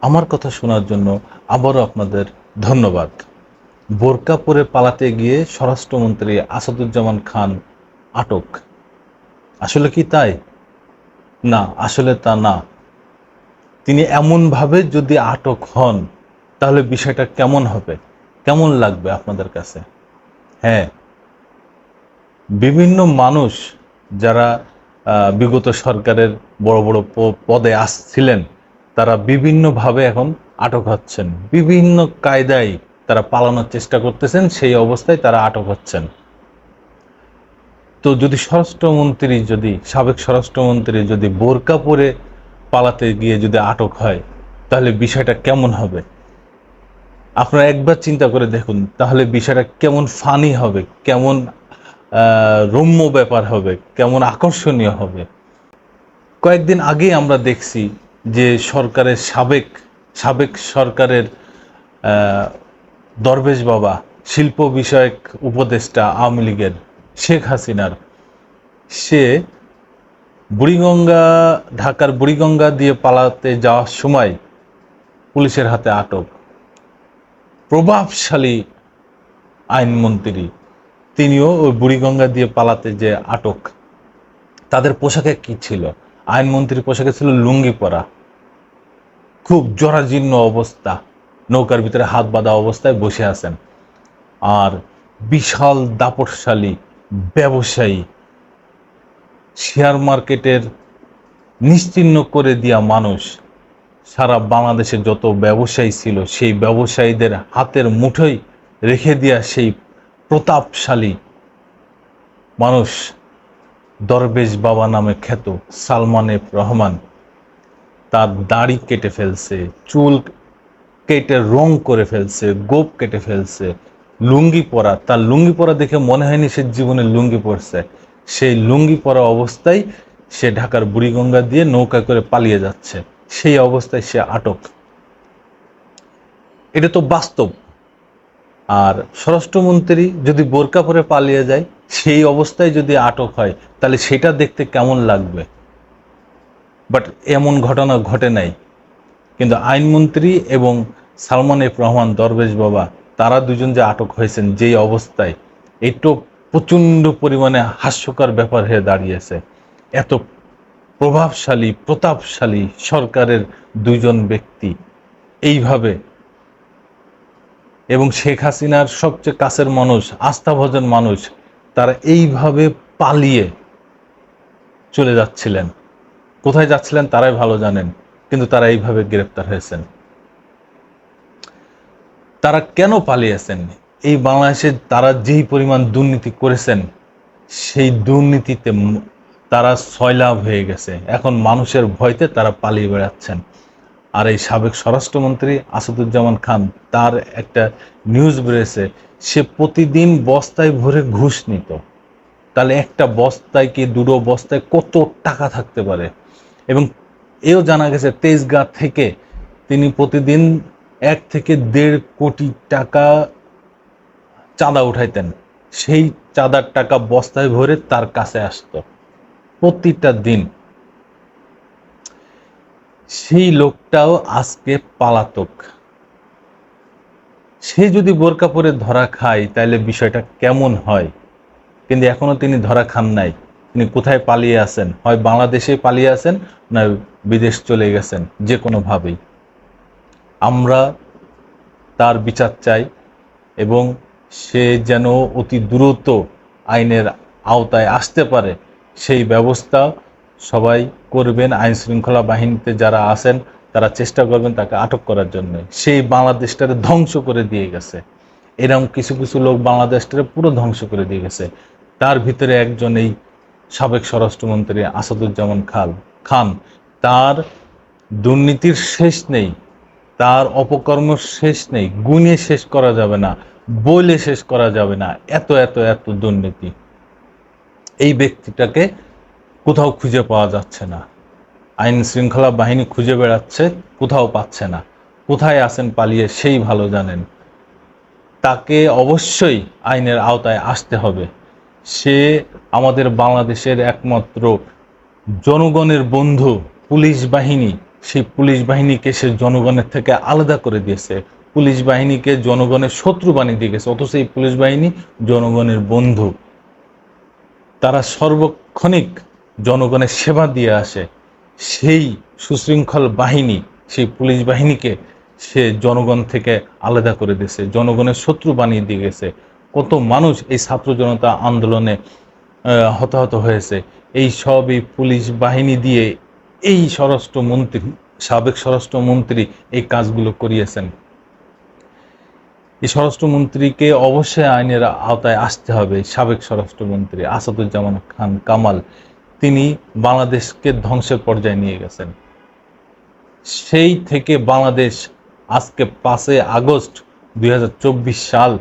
আমার কথা শোনার জন্য আবারও আপনাদের ধন্যবাদ। বোরকা পরে পালাতে গিয়ে স্বরাষ্ট্রমন্ত্রী আসাদুজ্জামান খান আটক। আসলে কি তাই? না, আসলে তা না। তিনি এমনভাবে যদি আটক হন, তাহলে বিষয়টা কেমন হবে? কেমন লাগবে আপনাদের কাছে? হ্যাঁ। বিভিন্ন মানুষ যারা বিগত সরকারের বড় বড় পদে আসছিলেন তারা বিভিন্নভাবে এখন আটক হচ্ছেন। বিভিন্ন কায়দায় তারা পালানোর চেষ্টা করতেছেন, সেই অবস্থায় তারা আটক হচ্ছেন। তো যদি স্বরাষ্ট্রমন্ত্রী যদি, সাবেক স্বরাষ্ট্রমন্ত্রী যদি বোরকা পরে পালাতে গিয়ে যদি আটক হয়, তাহলে বিষয়টা কেমন হবে? আপনারা একবার চিন্তা করে দেখুন, তাহলে বিষয়টা কেমন ফানি হবে, কেমন রম্য ব্যাপার হবে, কেমন আকর্ষণীয় হবে। কয়েকদিন আগেই আমরা দেখছি যে সরকারের সাবেক সাবেক সরকারের দরবেশ বাবা, শিল্প বিষয়ক উপদেষ্টা আওয়ামী লীগের শেখ হাসিনার, সে বুড়িগঙ্গা, ঢাকার বুড়িগঙ্গা দিয়ে পালাতে যাওয়ার সময় পুলিশের হাতে আটক। প্রভাবশালী আইনমন্ত্রী, তিনিও ওই বুড়িগঙ্গা দিয়ে পালাতে যে আটক। তাদের পোশাকে কি ছিল? আইনমন্ত্রীর পোশাকে ছিল লুঙ্গি পরা। খুব জরাজীর্ণ অবস্থা। নৌকার ভিতরে হাত বাঁধা অবস্থায় বসে আছেন। আর বিশাল দাপটশালী ব্যবসায়ী শেয়ার মার্কেটের নিশ্চিহ্ন করে দিয়া মানুষ সারা বাংলাদেশে যত ব্যবসায়ী ছিল, সেই ব্যবসায়ীদের হাতের মুঠোয় রেখে দিয়া সেই প্রতাপশালী মানুষ দরবেশ বাবা নামে খ্যাত সালমান রহমান তার দাড়ি কেটে ফেলছে, চুল কেটে রং করে ফেলছে, গোপ কেটে ফেলছে, লুঙ্গি পরা। তার লুঙ্গি পরা দেখে মনে হয়নি সে জীবনে লুঙ্গি পরছে। সেই লুঙ্গি পরা অবস্থায় সে ঢাকার বুড়িগঙ্গা দিয়ে নৌকা করে পালিয়ে যাচ্ছে। সেই অবস্থায় সে আটক। এটা তো বাস্তব। আর স্বরাষ্ট্রমন্ত্রী যদি বোরকা পরে পালিয়ে যায়, সেই অবস্থায় যদি আটক হয়, তাহলে সেটা দেখতে কেমন লাগবে? বাট এমন ঘটনা ঘটে নাই। কিন্তু আইনমন্ত্রী এবং সালমান এফ রহমান দরবেশ বাবা, তারা দুজন যে আটক হয়েছেন যেই অবস্থায় এটো প্রচণ্ড পরিমাণে হাস্যকর ব্যাপার হয়ে দাঁড়িয়েছে। এত প্রভাবশালী, প্রতাপশালী সরকারের দুজন ব্যক্তি এইভাবে। এবং শেখ হাসিনার সবচেয়ে কাছের মানুষ, আস্থাভজন মানুষ, তারা এইভাবে পালিয়ে চলে যাচ্ছিলেন। কোথায় যাচ্ছিলেন তারাই ভালো জানেন, কিন্তু তারা এইভাবে গ্রেপ্তার হয়েছেন। তারা কেন পালিয়েছেন? এই বাংলাদেশে তারা যেই পরিমাণ দুর্নীতি করেছেন, সেই দুর্নীতিতে তারা সয়লাভ হয়ে গেছে। এখন মানুষের ভয়তে তারা পালিয়ে বেড়াচ্ছেন। আর এই সাবেক স্বরাষ্ট্রমন্ত্রী আসাদুজ্জামান খান, তার একটা নিউজ বেড়েছে সে প্রতিদিন বস্তায় ভরে ঘুষ নিত। তাহলে একটা বস্তায় কি দুটো বস্তায় কত টাকা থাকতে পারে? এবং এও জানা গেছে তেজগাঁ থেকে তিনি প্রতিদিন এক থেকে দেড় কোটি টাকা চাঁদা উঠাইতেন। সেই চাঁদার টাকা বস্তায় ভরে তার কাছে আসতো। প্রতিটা দিন। সেই লোকটাও আজকে পালাতক। সে যদি বোরকা পরে ধরা খায়, তাহলে বিষয়টা কেমন হয়? কিন্তু এখনও তিনি ধরা খান নাই। তিনি কোথায় পালিয়ে আছেন? হয় বাংলাদেশে পালিয়ে আছেন না বিদেশ চলে গেছেন? যে কোনোভাবেই। আমরা তার বিচার চাই এবং সে যেন অতি দ্রুত আইনের আওতায় আসতে পারে, সেই ব্যবস্থা সবাই করবেন। আইন শৃঙ্খলা বাহিনীতে যারা আছেন, তারা চেষ্টা করবেন তাকে আটক করার জন্য। সেই বাংলাদেশটারে ধ্বংস করে দিয়ে গেছে। এরকম কিছু কিছু লোক বাংলাদেশটারে পুরো ধ্বংস করে দিয়ে গেছে। তার ভিতরে একজন এই সাবেক স্বরাষ্ট্রমন্ত্রী আসাদুজ্জামান খাল খান। তার দুর্নীতির শেষ নেই, তার অপকর্ম শেষ নেই, গুণে শেষ করা যাবে না বলে শেষ করা যাবে না, এত এত এত দুর্নীতি। এই ব্যক্তিটাকে কোথাও খুঁজে পাওয়া যাচ্ছে না। আইন শৃঙ্খলা বাহিনী খুঁজে বেড়াচ্ছে, কোথাও পাচ্ছে না। কোথায় আছেন পালিয়ে সেই ভালো জানেন। তাকে অবশ্যই আইনের আওতায় আসতে হবে। সে আমাদের বাংলাদেশের একমাত্র জনগণের বন্ধু, পুলিশ বাহিনী। সেই পুলিশ বাহিনীকে সে জনগণের থেকে আলাদা করে দিয়েছে। পুলিশ বাহিনীকে জনগণের শত্রু বানিয়ে দিয়ে গেছে। অথচ এই পুলিশ বাহিনী জনগণের বন্ধু। তারা সর্বক্ষণিক জনগণের সেবা দিয়ে আসে। সেই সুশৃঙ্খল বাহিনী, সেই পুলিশ বাহিনীকে সে জনগণ থেকে আলাদা করে দিয়েছে। জনগণের শত্রু বানিয়ে দিয়ে গেছে। কত মানুষ এই ছাত্র জনতা আন্দোলনে হতাহত হয়েছে। এই সব এই পুলিশ বাহিনী দিয়ে এই স্বরাষ্ট্রমন্ত্রী, সাবেক স্বরাষ্ট্রমন্ত্রী এই কাজগুলো করিয়েছেন। এই স্বরাষ্ট্রমন্ত্রীকে অবশ্যই আইনের আওতায় আসতে হবে, সাবেক স্বরাষ্ট্রমন্ত্রী আসাদুজ্জামান খান কামাল। তিনি বাংলাদেশকে ধ্বংসের পর্যায়ে নিয়ে গেছেন। সেই থেকে বাংলাদেশ আজকে পাঁচই আগস্ট দুই হাজার চব্বিশ সাল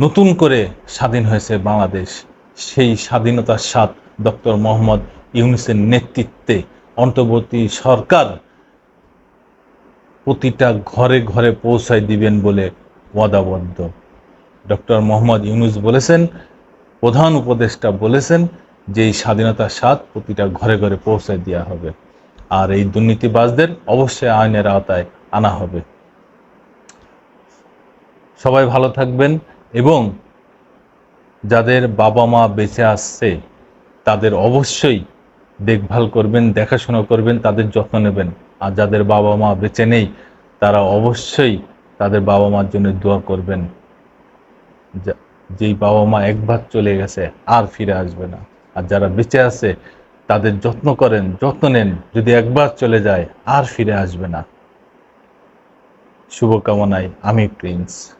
নতুন করে স্বাধীন হয়েছে বাংলাদেশ। সেই স্বাধীনতার স্বাদ ডক্টর মোহাম্মদ ইউনুসের নেতৃত্বে অন্তর্বর্তী সরকার প্রতিটা ঘরে ঘরে পৌঁছায় দিবেন বলে ওয়াদাবদ্ধ। ডক্টর মোহাম্মদ ইউনুস বলেছেন, প্রধান উপদেষ্টা বলেছেন যে এই স্বাধীনতার স্বাদ প্রতিটা ঘরে ঘরে পৌঁছায় দেওয়া হবে। আর এই দুর্নীতিবাজদের অবশ্যই আইনের আওতায় আনা হবে। সবাই ভালো থাকবেন। এবং যাদের বাবা মা বেঁচে আসছে, তাদের অবশ্যই দেখভাল করবেন, দেখাশোনা করবেন, তাদের যত্ন নেবেন। আর যাদের বাবা মা বেঁচে নেই, তারা অবশ্যই তাদের বাবা মার জন্য দোয়া করবেন। যেই বাবা মা একবার চলে গেছে, আর ফিরে আসবে না। আর যারা বেঁচে আছে, তাদের যত্ন করেন, যত্ন নেন। যদি একবার চলে যায়, আর ফিরে আসবে না। শুভকামনায়, আমি প্রিন্স।